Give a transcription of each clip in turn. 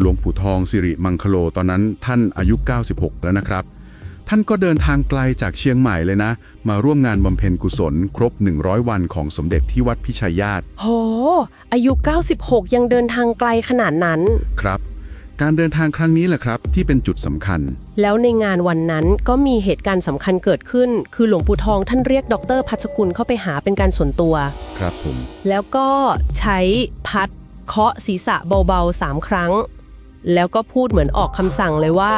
หลวงปู่ทองสิริมังคโลตอนนั้นท่านอายุ 96 แล้วนะครับ ท่านก็เดินทางไกลจากเชียงใหม่เลยนะ มาร่วมงานบำเพ็ญกุศล ครบ 100 วันของสมเด็จที่วัดพิชัยญาติ โห อายุ 96 ยังเดินทางไกลขนาดนั้น ครับ การเดินทางครั้งนี้แหละครับ ที่เป็นจุดสำคัญ แล้วในงานวันนั้นก็มีเหตุการณ์สำคัญเกิดขึ้น คือหลวงปู่ทองท่านเรียกดรพัชกุลเข้าไปหาเป็นการส่วนตัว ครับผม แล้วก็ใช้พัดเคาะศีรษะเบาๆสามครั้ง แล้วก็พูดเหมือนออกคำสั่งเลยว่า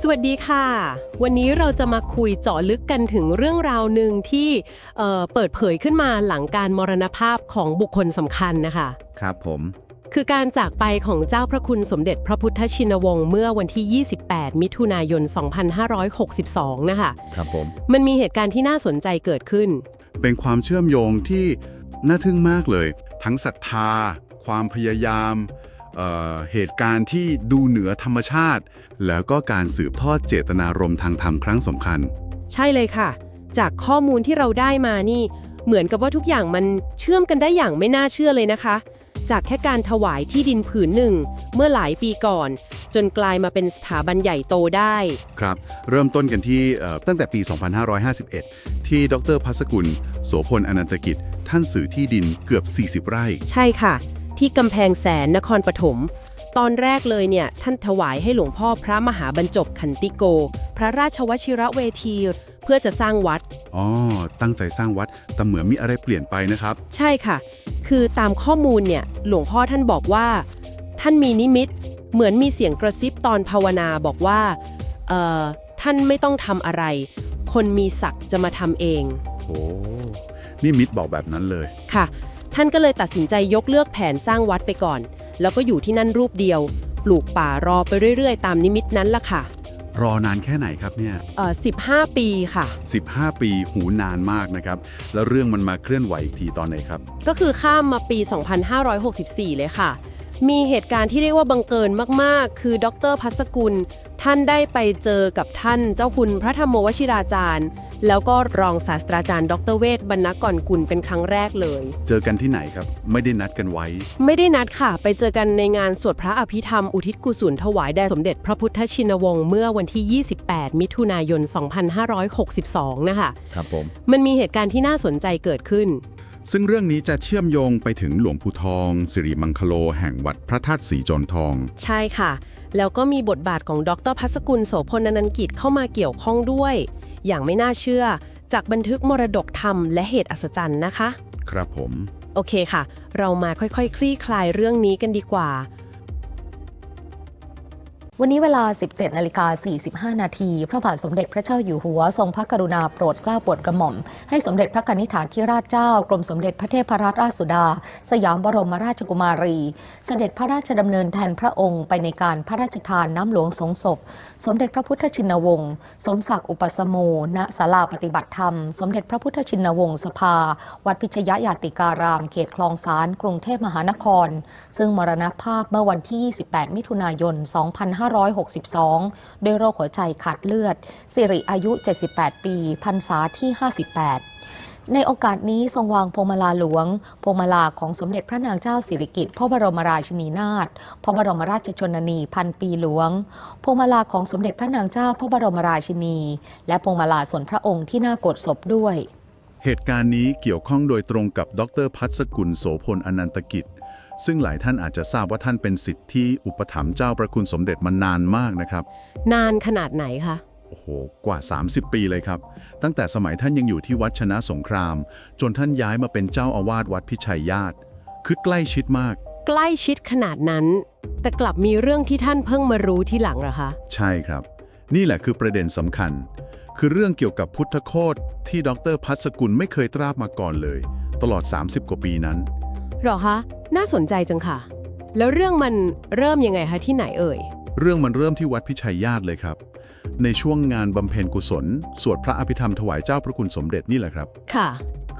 สวัสดีค่ะ วันนี้เราจะมาคุยเจาะลึกกันถึงเรื่องราวหนึ่งที่เอ่อเปิดเผยขึ้นมาหลังการมรณภาพของบุคคลสำคัญนะคะ ครับผม คือการจากไปของเจ้าพระคุณสมเด็จพระพุทธชินวงศ์เมื่อวันที่ 28 มิถุนายน 2562 นะคะครับผม มันมีเหตุการณ์ที่น่าสนใจเกิดขึ้น เป็นความเชื่อมโยงที่น่าทึ่งมากเลย ทั้งศรัทธา ความพยายามเอ่อเหตุการณ์ที่ดูเหนือธรรมชาติ แล้วก็การสืบทอดเจตนารมณ์ทางธรรมครั้งสำคัญ ใช่เลยค่ะ จากข้อมูลที่เราได้มานี่ เหมือนกับว่าทุกอย่างมันเชื่อมกันได้อย่างไม่น่าเชื่อเลยนะคะ จากแค่การถวายที่ดินผืนหนึ่ง เมื่อหลายปีก่อน จนกลายมาเป็นสถาบันใหญ่โตได้ ครับ เริ่มต้นกันที่เอ่อตั้งแต่ปี 2551 ที่ดรพัสกุล โสพลอนันตกิจ ท่านสื่อที่ดินเกือบ 40 ไร่ ใช่ค่ะ ที่กำแพงแสนนครปฐมตอนแรกเลยเนี่ย ท่านถวายให้หลวงพ่อพระมหาบรรจบขันติโก พระราชวชิระเวที เพื่อจะสร้างวัด อ๋อ ตั้งใจสร้างวัด แต่เหมือนมีอะไรเปลี่ยนไปนะครับ ใช่ค่ะ คือตามข้อมูลเนี่ย หลวงพ่อท่านบอกว่า ท่านมีนิมิต เหมือนมีเสียงกระซิบตอนภาวนาบอกว่า เอ่อ ท่านไม่ต้องทำอะไร คนมีศักดิ์จะมาทำเอง โอ้นี่มิตรบอกแบบนั้นเลย ค่ะ ท่านก็เลยตัดสินใจยกเลิกแผนสร้างวัดไปก่อน แล้วก็อยู่ที่นั่นรูปเดียว ปลูกป่ารอไปเรื่อย ๆ ตามนิมิตนั้นล่ะค่ะ รอนานแค่ไหนครับเนี่ย เอ่อ15 ปีค่ะ 15 ปีหูนานมากนะครับ แล้วเรื่องมันมาเคลื่อนไหวอีกทีตอนไหนครับ ก็คือข้ามมาปี 2564 เลยค่ะ มีเหตุการณ์ที่เรียกว่าบังเกินมาก ๆ คือดรพัสกุล ท่านได้ไปเจอกับท่านเจ้าคุณพระธรรมวชิราจารย์ แล้วก็รองศาสตราจารย์ ดรเวทบรรณกรกุลเป็นครั้งแรกเลย เจอกันที่ไหนครับ ไม่ได้นัดกันไว้ ไม่ได้นัดค่ะ ไปเจอกันในงานสวดพระอภิธรรม อุทิศกุศลถวายแด่สมเด็จพระพุทธชินวงศ์เมื่อวันที่ 28 มิถุนายน 2562 นะคะครับผม มันมีเหตุการณ์ที่น่าสนใจเกิดขึ้น ซึ่งเรื่องนี้จะเชื่อมโยงไปถึงหลวงปู่ทอง สิริมังคโล แห่งวัดพระธาตุสีจนทอง ใช่ค่ะ แล้วก็มีบทบาทของดรพัสกุลโสพลอนันต์กิจเข้ามาเกี่ยวข้องด้วย อย่างไม่น่าเชื่อ จากบันทึกมรดกธรรมและเหตุอัศจรรย์นะคะ ครับผม โอเคค่ะ เรามาค่อยๆคลี่คลายเรื่องนี้กันดีกว่า วันนี้เวลา 17นาฬิกา45 นาที พระบาทสมเด็จพระเจ้าอยู่หัว ทรงพระกรุณาโปรดเกล้าโปรดกระหม่อม ให้สมเด็จพระกนิษฐาธิราชเจ้า กรมสมเด็จพระเทพรัตนราชสุดา สยามบรมราชกุมารี เสด็จพระราชดำเนินแทนพระองค์ไปในการพระราชทานน้ำหลวงสงศพ สมเด็จพระพุทธชินวงศ์ สมศักดิ์อุปสมโมณศาลาปฏิบัติธรรม สมเด็จพระพุทธชินวงศ์สภา วัดพิชยญาติการาม เขตคลองสารกรุงเทพมหานคร ซึ่งมรณภาพเมื่อวันที่ 28 มิถุนายน 255 2562 ด้วยโรคหัวใจขาดเลือด สิริอายุ 78 ปีพรรษาที่ 58ในโอกาสนี้ทรงวางพวงมาลาหลวง พวงมาลาของสมเด็จพระนางเจ้าสิริกิติ์พระบรมราชินีนาถ พระบรมราชชนนีพันปีหลวง พวงมาลาของสมเด็จพระนางเจ้าพระบรมราชินี และพวงมาลาส่วนพระองค์ที่หน้าโกรธศพด้วย เหตุการณ์นี้เกี่ยวข้องโดยตรงกับดรพัสกุลโสพลอนันตกิจ ซึ่งหลายท่านอาจจะทราบว่าท่านเป็นสิทธิ์ที่อุปถัมภ์เจ้าประคุณสมเด็จมานานมากนะครับ นานขนาดไหนคะ โอ้โห กว่า 30 ปีเลยครับ ตั้งแต่สมัยท่านยังอยู่ที่วัดชนะสงคราม จนท่านย้ายมาเป็นเจ้าอาวาสวัดพิชัยญาติ คือใกล้ชิดมาก ใกล้ชิดขนาดนั้น แต่กลับมีเรื่องที่ท่านเพิ่งมารู้ที่หลังเหรอคะ ใช่ครับ นี่แหละคือประเด็นสำคัญ คือเรื่องเกี่ยวกับพุทธโคตที่ดรพัสกุลไม่เคยตราบมาก่อนเลย ตลอด 30 กว่าปีนั้น หรอคะ น่าสนใจจังค่ะ แล้วเรื่องมันเริ่มยังไงคะที่ไหนเอ่ย เรื่องมันเริ่มที่วัดพิชัยญาติเลยครับ ในช่วงงานบำเพ็ญกุศล สวดพระอภิธรรมถวายเจ้าพระคุณสมเด็จนี่แหละครับ ค่ะ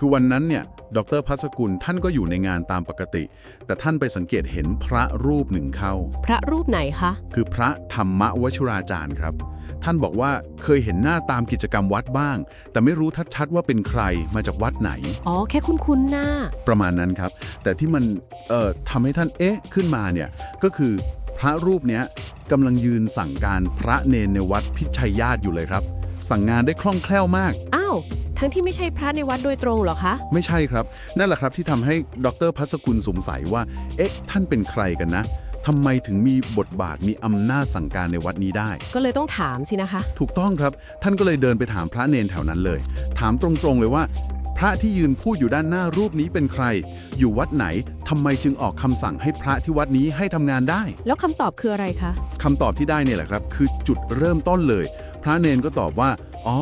คคือวันนั้นเนี่ยดรพัสกุลท่านก็อยู่ในงานตามปกติ แต่ท่านไปสังเกตเห็นพระรูปหนึ่งเข้า พระรูปไหนคะ คือพระธรรมวชุราจารย์ครับ ท่านบอกว่าเคยเห็นหน้าตามกิจกรรมวัดบ้าง แต่ไม่รู้ชัดๆว่าเป็นใครมาจากวัดไหน อ๋อ แค่คุ้นๆหน้า ประมาณนั้นครับ แต่ที่มันเอ่อทำให้ท่านเอ๊ะขึ้นมาเนี่ยก็คือพระรูปเนี้ยกำลังยืนสั่งการพระเนนในวัดพิชัยญาติอยู่เลยครับ สั่งงานได้คล่องแคล่วมาก อ้าว ทั้งที่ไม่ใช่พระในวัดโดยตรงเหรอคะ ไม่ใช่ครับ นั่นแหละครับที่ทำให้ดรพัสกุลสงสัยว่า เอ๊ะ ท่านเป็นใครกันนะทำไมถึงมีบทบาทมีอำนาจสั่งการในวัดนี้ได้ ก็เลยต้องถามสินะคะ ถูกต้องครับ ท่านก็เลยเดินไปถามพระเนนแถวนั้นเลย ถามตรงๆเลยว่า พระที่ยืนพูดอยู่ด้านหน้ารูปนี้เป็นใคร อยู่วัดไหนทำไมจึงออกคำสั่งให้พระที่วัดนี้ให้ทำงานได้ แล้วคำตอบคืออะไรคะ คำตอบที่ได้เนี่ยแหละครับ คือจุดเริ่มต้นเลย พระเนนก็ตอบว่า อ๋อ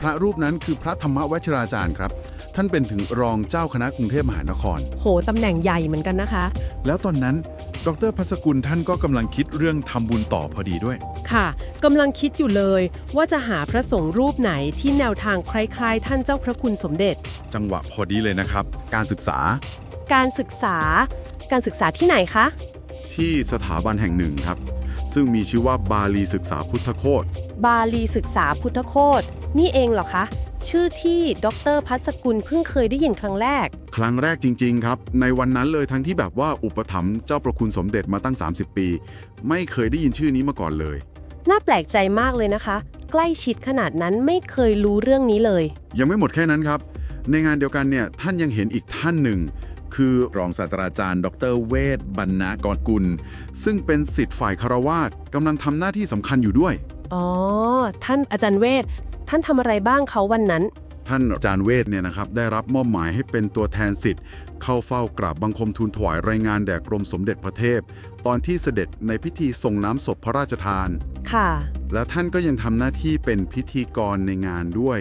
พระรูปนั้นคือพระธรรมวชราจารย์ครับ ท่านเป็นถึงรองเจ้าคณะกรุงเทพมหานคร โหตำแหน่งใหญ่เหมือนกันนะคะ แล้วตอนนั้น ดรพัสกุลท่านก็กำลังคิดเรื่องทำบุญต่อพอดีด้วย ค่ะกำลังคิดอยู่เลยว่าจะหาพระสงฆ์รูปไหนที่แนวทางคล้ายๆ ท่านเจ้าพระคุณสมเด็จ จังหวะพอดีเลยนะครับ การศึกษา การศึกษา การศึกษาที่ไหนคะ ที่สถาบันแห่งหนึ่งครับ ซึ่งมีชื่อว่าบาลีศึกษาพุทธโคตบาลีศึกษาพุทธโคตนี่เองเหรอคะ ชื่อที่ดรพัสกุลเพิ่งเคยได้ยินครั้งแรก ครั้งแรกจริง ๆ ครับ ในวันนั้นเลยทั้งที่แบบว่าอุปถัมภ์เจ้าประคุณสมเด็จมาตั้ง 30 ปี ไม่เคยได้ยินชื่อนี้มาก่อนเลย น่าแปลกใจมากเลยนะคะ ใกล้ชิดขนาดนั้นไม่เคยรู้เรื่องนี้เลย ยังไม่หมดแค่นั้นครับ ในงานเดียวกันเนี่ยท่านยังเห็นอีกท่านหนึ่ง คือรองศาสตราจารย์ ดรเวทบรรณากรกุล ซึ่งเป็นสิทธิ์ฝ่ายคารวาสกำลังทำหน้าที่สำคัญอยู่ด้วย อ๋อ ท่านอาจารย์เวทท่านทำอะไรบ้างเขาวันนั้น ท่านอาจารย์เวทเนี่ยนะครับได้รับมอบหมายให้เป็นตัวแทนสิทธิ์เข้าเฝ้ากราบบังคมทูลถวายรายงานแด่กรมสมเด็จพระเทพ ตอนที่เสด็จในพิธีส่งน้ำศพพระราชทาน ค่ะ และท่านก็ยังทำหน้าที่เป็นพิธีกรในงานด้วย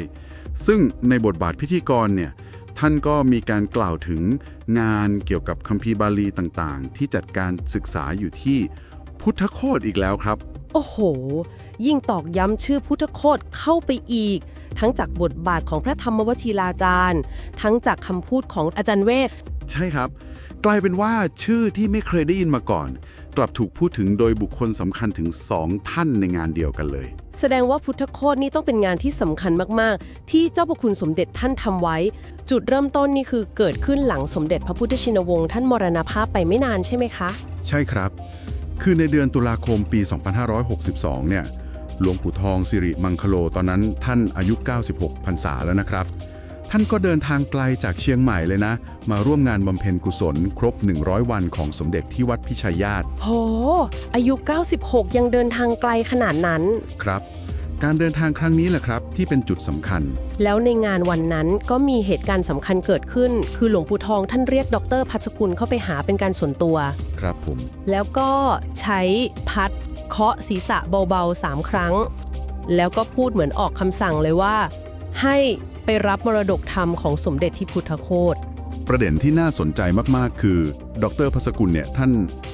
ซึ่งในบทบาทพิธีกรเนี่ย ท่านก็มีการกล่าวถึงงานเกี่ยวกับคัมภีร์บาลีต่างๆ ที่จัดการศึกษาอยู่ที่พุทธโคตอีกแล้วครับ โอ้โห ยิ่งตอกย้ำชื่อพุทธโคตเข้าไปอีก ทั้งจากบทบาทของพระธรรมวชิราจารย์ ทั้งจากคำพูดของอาจารย์เวท ใช่ครับ กลายเป็นว่าชื่อที่ไม่เคยได้ยินมาก่อน กลับถูกพูดถึงโดยบุคคลสำคัญถึงสองท่านในงานเดียวกันเลย แสดงว่าพุทธโคตนี่ต้องเป็นงานที่สำคัญมาก ๆ ที่เจ้าพระคุณสมเด็จท่านทำไว้ จุดเริ่มต้นนี่คือเกิดขึ้นหลังสมเด็จพระพุทธชินวงศ์ท่านมรณภาพไปไม่นานใช่ไหมคะ ใช่ครับ คือในเดือนตุลาคมปี 2562 เนี่ย หลวงปู่ทองสิริมังคโลตอนนั้นท่านอายุ 96พรรษาแล้วนะครับ ท่านก็เดินทางไกลจากเชียงใหม่เลยนะ มาร่วมงานบำเพ็ญกุศล ครบ 100 วันของสมเด็จที่วัดพิชัยญาติ โห อายุ 96 ยังเดินทางไกลขนาดนั้น ครับ การเดินทางครั้งนี้แหละครับที่เป็นจุดสำคัญ แล้วในงานวันนั้นก็มีเหตุการณ์สำคัญเกิดขึ้น คือหลวงปู่ทองท่านเรียกดรพัชกุลเข้าไปหาเป็นการส่วนตัว ครับผม แล้วก็ใช้พัดเคาะศีรษะเบาๆสามครั้ง แล้วก็พูดเหมือนออกคำสั่งเลยว่า ให้ ไปรับมรดกธรรมของสมเด็จที่พุทธโคตประเด็นที่น่าสนใจมากๆ คือ ดรพัสกุลเนี่ยท่าน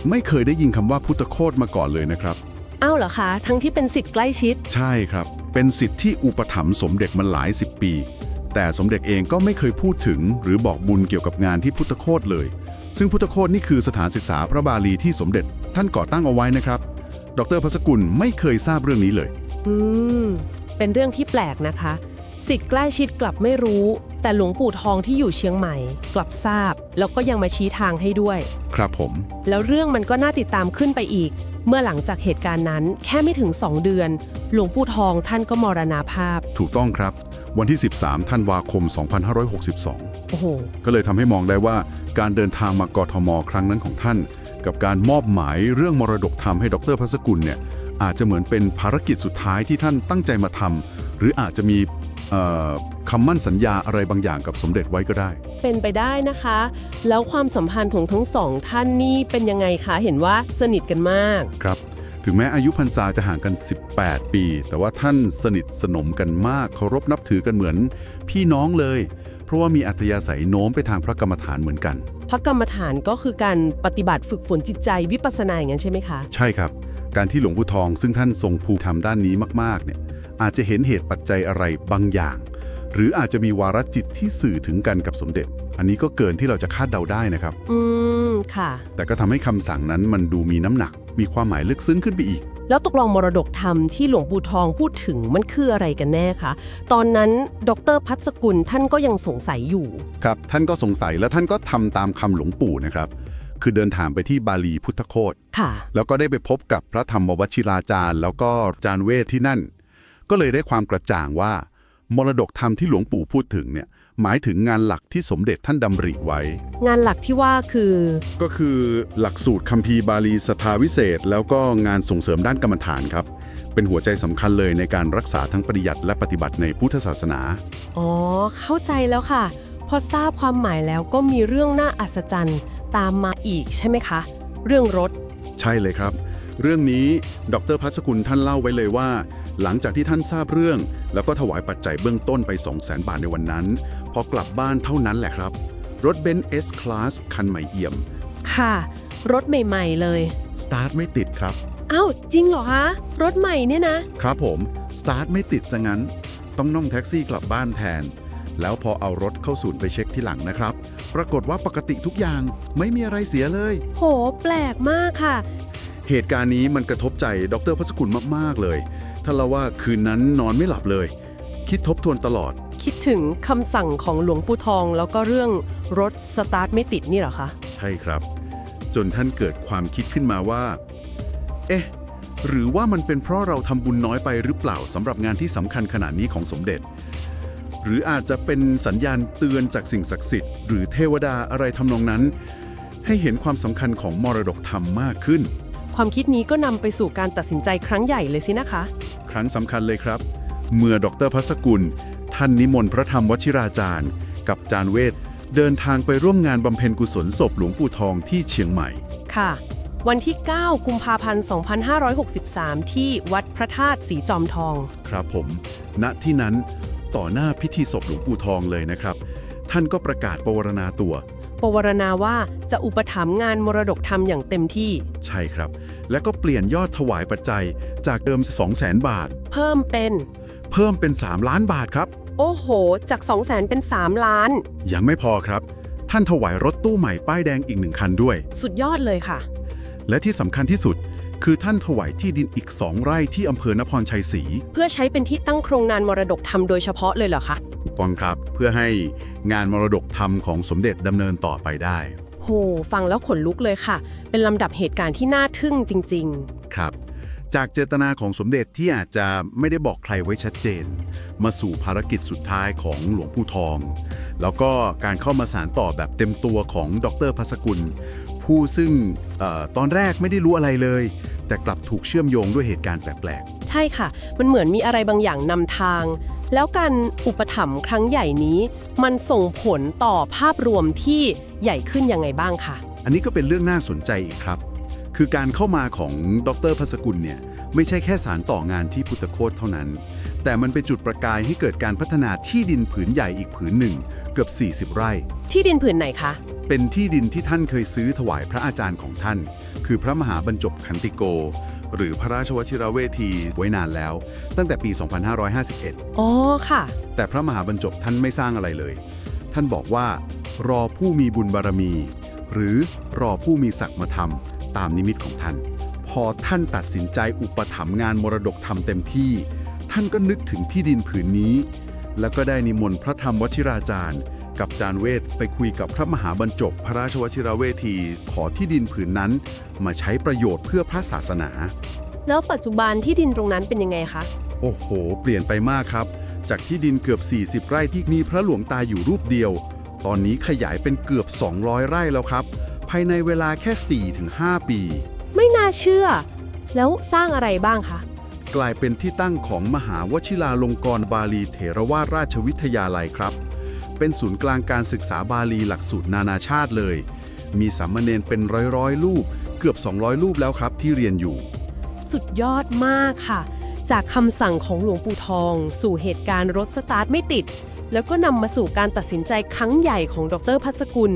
ไม่เคยได้ยินคำว่าพุทธโคตมาก่อนเลยนะครับ อ้าวเหรอคะ ทั้งที่เป็นสิทธิ์ใกล้ชิด ใช่ครับ เป็นสิทธิ์ที่อุปถัมภ์สมเด็จมาหลายสิบปี แต่สมเด็จเองก็ไม่เคยพูดถึง หรือบอกบุญเกี่ยวกับงานที่พุทธโคตเลย ซึ่งพุทธโคตนี่คือสถานศึกษาพระบาลีที่สมเด็จท่านก่อตั้งเอาไว้นะครับ ดรพัสกุลไม่เคยทราบเรื่องนี้เลย อืม เป็นเรื่องที่แปลกนะคะ สิทธิ์ใกล้ชิดกลับไม่รู้ แต่หลวงปู่ทองที่อยู่เชียงใหม่ กลับทราบ แล้วก็ยังมาชี้ทางให้ด้วย ครับผม แล้วเรื่องมันก็น่าติดตามขึ้นไปอีก เมื่อหลังจากเหตุการณ์นั้นแค่ไม่ถึง 2 เดือน หลวงปู่ทองท่านก็มรณาภาพ ถูกต้องครับ วันที่ 13ธันวาคม 2562 โอ้โห ก็เลยทำให้มองได้ว่าการเดินทางมากทมครั้งนั้นของท่าน กับการมอบหมายเรื่องมรดกธรรมให้ดรพัสกุลเนี่ยอาจจะเหมือนเป็นภารกิจสุดท้ายที่ท่านตั้งใจมาทำหรืออาจจะมีเอ่อ คำมั่นสัญญาอะไรบางอย่างกับสมเด็จไว้ก็ได้ เป็นไปได้นะคะ แล้วความสัมพันธ์ของทั้งสองท่านนี่เป็นยังไงคะ เห็นว่าสนิทกันมาก ครับ ถึงแม้อายุพรรษาจะห่างกัน 18 ปี แต่ว่าท่านสนิทสนมกันมากเคารพนับถือกันเหมือน พี่น้องเลย เพราะว่ามีอัธยาศัยโน้มไปทางพระกรรมฐานเหมือนกัน พระกรรมฐานก็คือการปฏิบัติฝึกฝนจิตใจวิปัสสนาอย่างนั้นใช่ไหมคะ ใช่ครับ การที่หลวงปู่ทองซึ่งท่านทรงภูมิธรรมด้านนี้มากๆเนี่ย อาจจะเห็นเหตุปัจจัยอะไรบางอย่างหหรืออาจจะมีวาระจิตที่สื่อถึงกันกับสมเด็จ อันนี้ก็เกินที่เราจะคาดเดาได้นะครับ อืม ค่ะ แต่ก็ทำให้คำสั่งนั้นมันดูมีน้ำหนัก มีความหมายลึกซึ้งขึ้นไปอีก แล้วตกลงมรดกธรรมที่หลวงปู่ทองพูดถึงมันคืออะไรกันแน่คะ ตอนนั้นดรพัสกุลท่านก็ยังสงสัยอยู่ ครับ ท่านก็สงสัยและท่านก็ทำตามคำหลวงปู่นะครับ คือเดินทางไปที่บาลีพุทธโคต ค่ะ แล้วก็ได้ไปพบกับพระธรรมวชิราจารย์ แล้วก็อาจารย์เวทที่นั่น ก็เลยได้ความกระจ่างว่า มรดกธรรมที่หลวงปู่พูดถึงเนี่ยหมายถึงงานหลักที่สมเด็จท่านดำริไว้ งานหลักที่ว่าคือ ก็คือหลักสูตรคัมภีร์บาลีสทาวิเศษ แล้วก็งานส่งเสริมด้านกรรมฐานครับ เป็นหัวใจสำคัญเลยในการรักษาทั้งปฏิยัติและปฏิบัติในพุทธศาสนา อ๋อ เข้าใจแล้วค่ะ พอทราบความหมายแล้วก็มีเรื่องน่าอัศจรรย์ตามมาอีกใช่ไหมคะ เรื่องรถ ใช่เลยครับ เรื่องนี้ดรพัสกุลท่านเล่าไว้เลยว่า หลังจากที่ท่านทราบเรื่อง แล้วก็ถวายปัจจัยเบื้องต้นไป 2 0 0 0 0 0บาทในวันนั้น พอกลับบ้านเท่านั้นแหละครับ รถเบนซ์ S Class คันใหม่เอี่ยม ค่ะ รถใหม่ๆเลย สตาร์ทไม่ติดครับ อ้าวจริงเหรอคะ รถใหม่เนี่ยนะ ครับผมสตาร์ทไม่ติดซะงั้น ต้องนั่งแท็กซี่กลับบ้านแทน แล้วพอเอารถเข้าศูนย์ไปเช็คที่หลังนะครับ ปรากฏว่าปกติทุกอย่างไม่มีอะไรเสียเลย โห แปลกมากค่ะ เหตุการณ์นี้มันกระทบใจดรพัสกุลมาก ๆ เลย ท่านเล่าว่าคืนนั้นนอนไม่หลับเลย คิดทบทวนตลอด คิดถึงคำสั่งของหลวงปู่ทอง แล้วก็เรื่องรถสตาร์ทไม่ติดนี่เหรอคะ ใช่ครับ จนท่านเกิดความคิดขึ้นมาว่า เอ๊ะ หรือว่ามันเป็นเพราะเราทำบุญน้อยไปหรือเปล่าสำหรับงานที่สำคัญขนาดนี้ของสมเด็จ หรืออาจจะเป็นสัญญาณเตือนจากสิ่งศักดิ์สิทธิ์หรือเทวดาอะไรทำนองนั้น ให้เห็นความสำคัญของมรดกธรรมมากขึ้น ความคิดนี้ก็นำไปสู่การตัดสินใจครั้งใหญ่เลยสินะคะ ครั้งสำคัญเลยครับ เมื่อดรพัสกุล ท่านนิมนต์พระธรรมวชิราจารย์ กับจารย์เวทเดินทางไปร่วมงานบำเพ็ญกุศลศพหลวงปู่ทองที่เชียงใหม่ ค่ะ วันที่ 9 กุมภาพันธ์ 2563 ที่วัดพระธาตุสีจอมทอง ครับผม ณที่นั้นต่อหน้าพิธีศพหลวงปู่ทองเลยนะครับ ท่านก็ประกาศปวารณาตัว ปวารณาว่าจะอุปถัมภ์งานมรดกธรรมอย่างเต็มที่ ใช่ครับ และก็เปลี่ยนยอดถวายปัจจัยจากเดิม 2 0 0 0 0 0 บาท เพิ่มเป็น เพิ่มเป็น 3 ล้านบาทครับ โอ้โห จาก 2 0 0 0 0 0เป็น 3 ล้าน ยังไม่พอครับ ท่านถวายรถตู้ใหม่ป้ายแดงอีกหนึ่งคันด้วย สุดยอดเลยค่ะ และที่สำคัญที่สุด คือท่านถวายที่ดินอีก2ไร่ที่อำเภอนครชัยศรีเพื่อใช้เป็นที่ตั้งโครงงานมรดกธรรมโดยเฉพาะเลยเหรอคะ กองครับเพื่อให้งานมรดกธรรมของสมเด็จดำเนินต่อไปได้ โห ฟังแล้วขนลุกเลยค่ะ เป็นลำดับเหตุการณ์ที่น่าทึ่งจริง ครับ จากเจตนาของสมเด็จที่อาจจะไม่ได้บอกใครไว้ชัดเจน มาสู่ภารกิจสุดท้ายของหลวงปู่ทอง แล้วก็การเข้ามาสารต่อแบบเต็มตัวของดรพัสกุล ผู้ซึ่งเออตอนแรกไม่ได้รู้อะไรเลย แต่กลับถูกเชื่อมโยงด้วยเหตุการณ์แปลกๆ ใช่ค่ะ มันเหมือนมีอะไรบางอย่างนำทาง แล้วการอุปถัมภ์ครั้งใหญ่นี้มันส่งผลต่อภาพรวมที่ใหญ่ขึ้นยังไงบ้างคะๆอันนี้ก็เป็นเรื่องน่าสนใจอีกครับ คือการเข้ามาของดรพัสกุลเนี่ยไม่ใช่แค่สารต่องานที่พุทธโคตเท่านั้น แต่มันเป็นจุดประกายให้เกิดการพัฒนาที่ดินผืนใหญ่อีกผืนหนึ่ง เกือบ 40 ไร่ ที่ดินผืนไหนคะ เป็นที่ดินที่ท่านเคยซื้อถวายพระอาจารย์ของท่าน คือพระมหาบรรจบขันติโก หรือพระราชวชิรเวทีไว้นานแล้ว ตั้งแต่ปี 2551 อ๋อค่ะ แต่พระมหาบรรจบท่านไม่สร้างอะไรเลย ท่านบอกว่า รอผู้มีบุญบารมี หรือรอผู้มีศักดิ์มาทำตามนิมิตของท่าน พอท่านตัดสินใจอุปถัมภ์งานมรดกทำเต็มที่ ท่านก็นึกถึงที่ดินผืนนี้ แล้วก็ได้นิมนต์พระธรรมวชิราจารย์ กับจารย์เวทไปคุยกับพระมหาบรรจบพระราชวชิรเวที ขอที่ดินผืนนั้น มาใช้ประโยชน์เพื่อพระศาสนา แล้วปัจจุบันที่ดินตรงนั้นเป็นยังไงคะ โอ้โห เปลี่ยนไปมากครับ จากที่ดินเกือบ 40 ไร่ที่มีพระหลวงตาอยู่รูปเดียว ตอนนี้ขยายเป็นเกือบ 200 ไร่แล้วครับ ภายในเวลาแค่ 4-5 ปี ไม่น่าเชื่อ แล้วสร้างอะไรบ้างคะกลายเป็นที่ตั้งของมหาวชิราลงกรณ์บาลีเถรวาทราชวิทยาลัยครับ เป็นศูนย์กลางการศึกษาบาลีหลักสูตรนานาชาติเลย มีสามเณรเป็นร้อยๆรูป เกือบ 200 รูปแล้วครับที่เรียนอยู่ สุดยอดมากค่ะ จากคำสั่งของหลวงปู่ทอง สู่เหตุการณ์รถสตาร์ทไม่ติด แล้วก็นำมาสู่การตัดสินใจครั้งใหญ่ของดรพัสกุล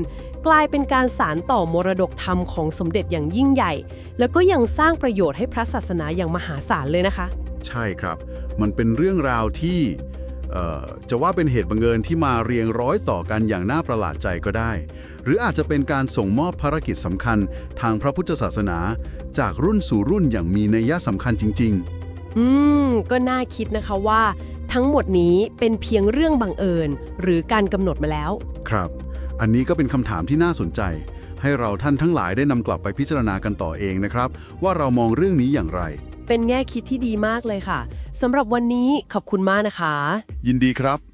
กลายเป็นการสารต่อมรดกธรรมของสมเด็จอย่างยิ่งใหญ่ แล้วก็ยังสร้างประโยชน์ให้พระศาสนาอย่างมหาศาลเลยนะคะ ใช่ครับ มันเป็นเรื่องราวที่เอ่อ จะว่าเป็นเหตุบังเอิญที่มาเรียงร้อยต่อกันอย่างน่าประหลาดใจก็ได้ หรืออาจจะเป็นการส่งมอบภารกิจสำคัญทางพระพุทธศาสนา จากรุ่นสู่รุ่นอย่างมีนัยยะสำคัญจริงอืม ก็น่าคิดนะคะว่า ทั้งหมดนี้เป็นเพียงเรื่องบังเอิญ หรือการกำหนดมาแล้วๆครับ อันนี้ก็เป็นคำถามที่น่าสนใจ ให้เราท่านทั้งหลายได้นำกลับไปพิจารณากันต่อเองนะครับ ว่าเรามองเรื่องนี้อย่างไร เป็นแง่คิดที่ดีมากเลยค่ะสำหรับวันนี้ขอบคุณมากนะคะ ยินดีครับ